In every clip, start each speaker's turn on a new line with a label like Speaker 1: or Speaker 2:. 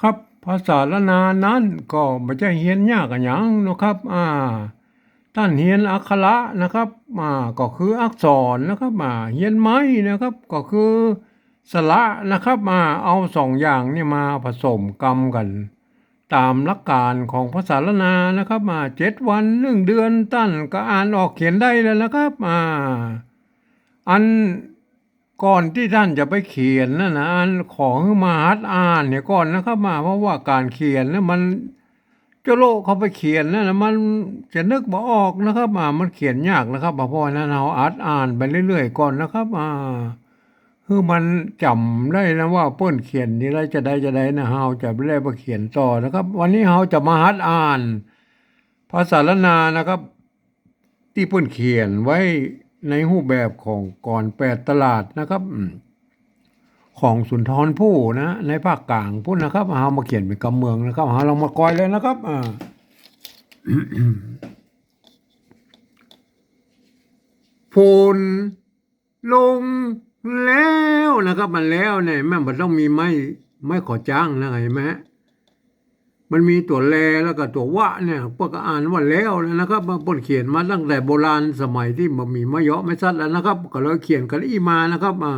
Speaker 1: ครับ ภาษาละนานั้นก็ไม่ใช่เฮียนยากกันหยังนะครับอ่าท่านเฮียนอักขระนะครับอ่าก็คืออักษรนะครับอ่าเฮียนไม้นะครับ ก็คือสระนะครับมาเอาสองอย่างนี่มาผสมกรรมกัน ตามหลักการของภาษาละนานะครับมาเจ็ดวันหนึ่งเดือนตั้นก็อ่านออกเขียนได้แล้วนะครับอ่าอัน ก่อนที่ท่านจะไปเขียนนั่นนะอันของมาหัดอ่านเนี่ยก่อนนะครับมาเพราะว่าการเขียนนี่ยมันเจ้าโลกเขาไปเขียนนั่นนะมันจะนึกบ่ออกนะครับอ่ามันเขียนยากนะครับเพราะฉะนั้นเราอ่านอ่านไปเรื่อยๆก่อนนะครับอ่าคือมันจำได้นะว่าเปิ้นเขียนนี่ไรจะได้จะได้นะเฮาจะไม่ได้มาเขียนต่อนะครับ วันนี้เฮาจะมาหัดอ่าน ภาษาละนานะครับ ที่เปิ้นเขียนไว้ ในรูปแบบของก่อนแปดตลาดนะครับ ของสุนทรภู่นะในภาคกลางพุ่นนะครับเฮามาเขียนเป็นกำเมืองนะครับเฮาลองมากอยเลยนะครับอ่าฝนลงแล้วนะครับ มันแล้วเนี่ยแม่มันต้องมีไม้ไม้ขอจ้างนะเห็นไหม มันมีตัวแลแล้วก็ตัววะเนี่ยพวกก็อ่านว่าแล้วนะครับมาปนเขียนมาตั้งแต่โบราณสมัยที่มันมีม้เยะไม่ซัดแล้วนะครับ ก็เลยเขียนกันอีมานะครับมา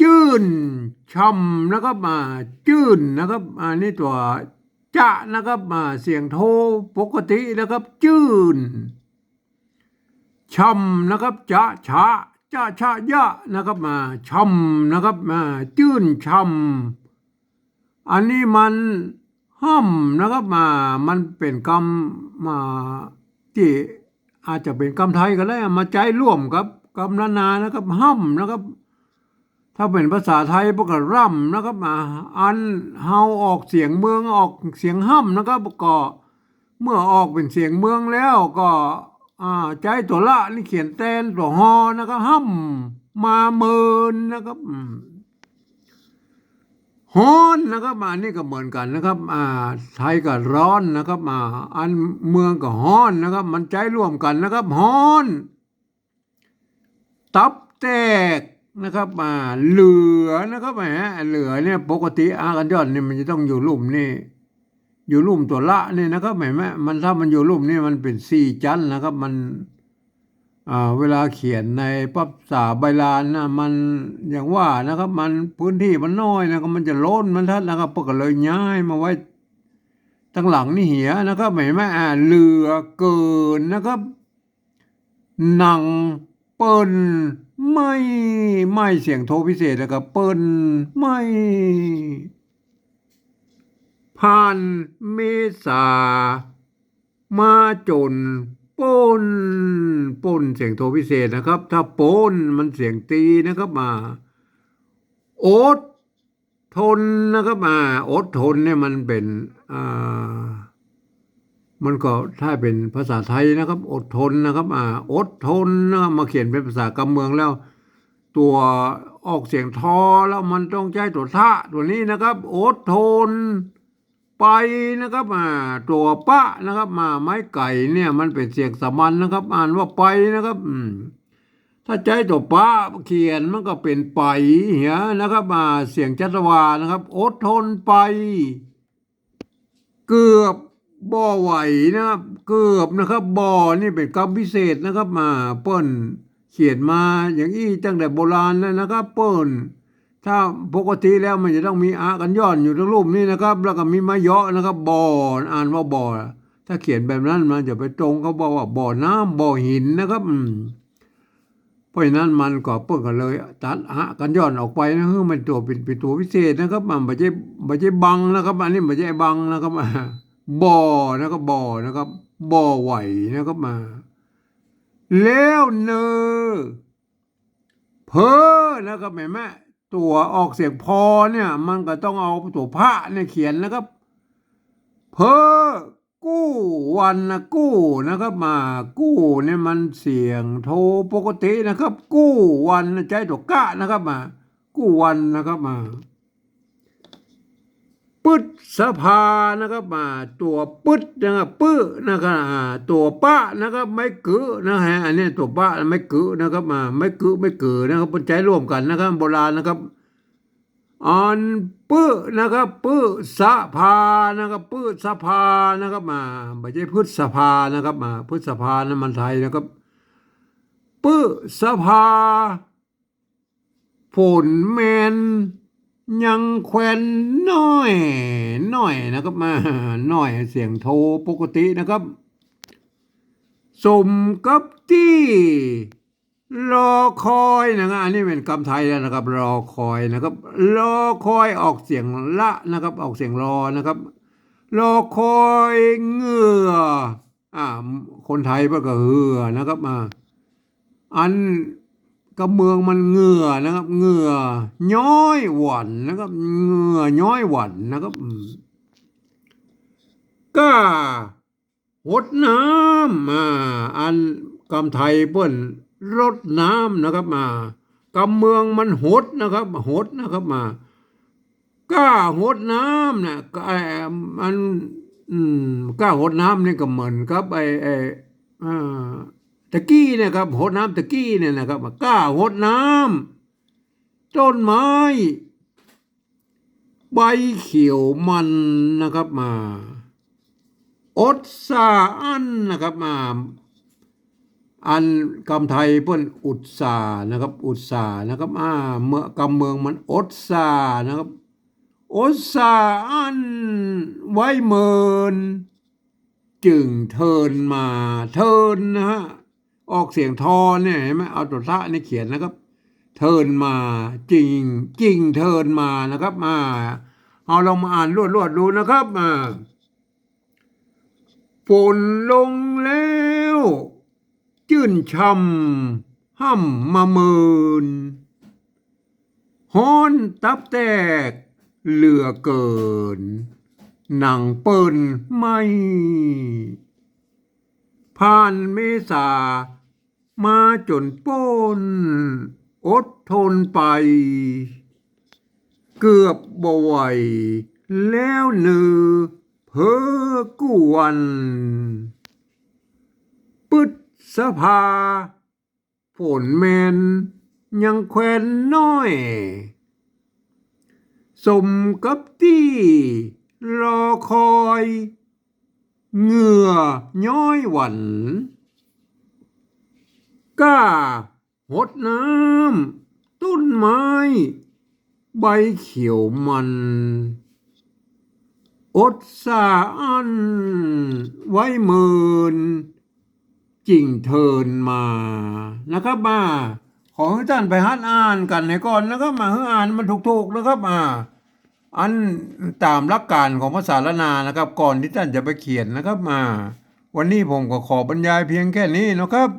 Speaker 1: จื้นช่ำนะครับมาจื้นนะครับอันนี้ตัวจะนะครับมาเสียงโทปกตินะครับ จื้นช่ำนะครับจะชะจะชะยะนะครับมาช่ำนะครับมาจื้นช่ำ อันนี้มันห้ำนะครับมามันเป็นกรรมมาที่อาจจะเป็นกรรมไทยก็ได้มาใจร่วมกับกรรมนานานะครับห้ำนะครับ ถ้าเป็นภาษาไทยพวกร่ำนะครับมาอันเฮาออกเสียงเมืองออกเสียงห้ำนะครับก็เมื่อออกเป็นเสียงเมืองแล้วก็อ่าใจตัวละนี่เขียนแตนตัวฮอนะครับห้ำมาเมินนะครับอืม ฮ้อนนะครับอันนี้ก็เหมือนกันนะครับอ่าไทยก็ร้อนนะครับอ่าอันเมืองก็ฮ้อนนะครับ มันใจร่วมกันนะครับฮ้อน ตับแตกนะครับมาเหลือนะครับแหมเหลือเนี่ยปกติอากันยอดเนี่ยมันจะต้องอยู่ลุ่มนี่ อยู่ลุ่มตัวละนี่นะครับแหมมันถ้ามันอยู่ลุ่มนี่มันเป็นสี่จันนะครับมัน เวลาเขียนในภาษาใบลานนะมันอย่างว่านะครับ มันพื้นที่มันน้อยนะครับมันจะโล้นมันทัดนะครับก็เลยย้ายมาไว้ตั้งหลังนี่เหียนะครับแหมแม่อ่าเหลือเกินนะครับหนังเปิ้นไม่ไม่เสียงโทพิเศษนะครับเปิ้นไม่ผ่านเมษามาจน ปนปนเสียงโทพิเศษนะครับ ถ้าปนมันเสียงตีนะครับมา โอดทนนะครับมาอดทนเนี่ยมันเป็นอ่ามันก็ถ้าเป็นภาษาไทยนะครับ อดทนนะครับอ่าอดทนนะมาเขียนเป็นภาษากำเมืองแล้ว ตัวออกเสียงทอแล้วมันต้องใช้ตัวท่าตัวนี้นะครับ อดทน ไปนะครับอ่าตัวปะนะครับ มาไม้ไก่เนี่ยมันเป็นเสียงสามัญนะครับ อ่านว่าไปนะครับถ้าใจตัวปะเขียนมันก็เป็นไปเหียนะครับอ่าเสียงจัตวานะครับ อดทนไป เกือบบ่อไหวนะครับ เกือบนะครับบ่อนี่เป็นกรรมพิเศษนะครับ มาเปิ้นเขียนมาอย่างนี้ตั้งแต่โบราณแล้วนะครับ เปิ้น ถ้าปกติแล้วมันจะต้องมีอากันย้อนอยู่ทั้งรูปนี้นะครับ แล้วก็มีมาเยาะนะครับบ่ออ่านว่าบ่อถ้าเขียนแบบนั้นมันจะไปตรงเขาบอกว่าบ่อน้ำบ่อหินนะครับอืมเพราะฉะนั้นมันก็เปิ้นก็เลย ตัดอะกันย้อนออกไปนะคือมันตัวเป็นเป็นตัวพิเศษนะครับ มันไม่ใช่ไม่ใช่บังนะครับ อันนี้ไม่ใช่บังนะครับอ่าบ่อนะครับบ่อนะครับบ่อไหวนะครับมา แล้วเนอเพอนะครับแม่แม่ ตัวออกเสียงพอเนี่ยมันก็ต้องเอาตัวพระเนี่ยเขียนนะครับ เพอกู้วันนะกู้นะครับ มากู้เนี่ยมันเสียงโทปกตินะครับ กู้วันใจตัวกะนะครับมา กู้วันนะครับมา ปึดสภานะครับมาตัวปึดนะครับปื้อนะครับตัวป้านะครับไม่กือนะฮะอันนี้ตัวป้าไม่กือนะครับมาไม่กือไม่กือนะครับเป็นใจร่วมกันนะครับโบราณนะครับอันปื้อนะครับปื้อสะพานะครับปื้อสะพานะครับมาไม่ใช่พืชสภานะครับมาพืชสภานั้นมันไทยนะครับปื้อสะพาฝนแมน ยังแควนน้อยน้อยนะครับมาน้อยเสียงโทรปกตินะครับ สมกับที่รอคอยนะครับอันนี้เป็นคำไทยแล้วนะครับ รอคอยนะครับ รอคอยออกเสียงละนะครับ ออกเสียงรอนะครับ รอคอยเหงื่ออ่าคนไทยเพื่อก็เหือนะครับมาอัน กับเมืองมันเหงื่อนะครับเหงื่อย้อยหวันนะครับเหงื่อย้อยหวันนะครับก็หดน้ำมาอันกำไทยเปิ้นรดน้ำนะครับมากำเมืองมันหดนะครับหดนะครับมาก้าหดน้ำนะก็ไอ้มันก้าหดน้ำนี่ก็เหมือนครับไอ้ไอ้อ่าะกี้เนะครับหดน้ำตะกี้เนี่ยนะครับก้าหดน้ำต้นไม้ ใบเขียวมันนะครับมา อดสาอันนะครับมา อันคำไทยเพิ่นอุตสานะครับ อุตสานะครับอ่าเมื่อกำเมืองมันอดสานะครับอดสาอันไว้เมิน จึงเทินมาเทินนะฮะ ออกเสียงทอเนี่ยเห็นไหมเอาตัวทะนี่เขียนนะครับ เทินมาจริงจริงเทินมานะครับมาเอาลองมาอ่านรวดรวดดูนะครับมาฝนลงแล้วจื่นช่ำห้ำมาเมินฮ้อนตับแตกเหลือเกิน หนังเปิ้นไม่ ผ่านเมษา มาจนป้น อดทนไป เกือบบ่ไหวแล้วเนือเพอกวนปึดสภาฝนแมนยังแควนน้อย สมกับที่รอคอย เหงื่อย้อยหวัน ก้าหดน้ำต้นไม้ ใบเขียวมัน อดสาอัน ไว้เมินจริงเทินมานะครับมาขอให้ท่านไปฮัดอ่านกันให้ก่อนนะครับมาให้อ่านมันถูกๆนะครับมาอันตามหลักการของภาษาละนานะครับ ก่อนที่ท่านจะไปเขียนนะครับมาวันนี้ผมก็ขอบรรยายเพียงแค่นี้นะครับ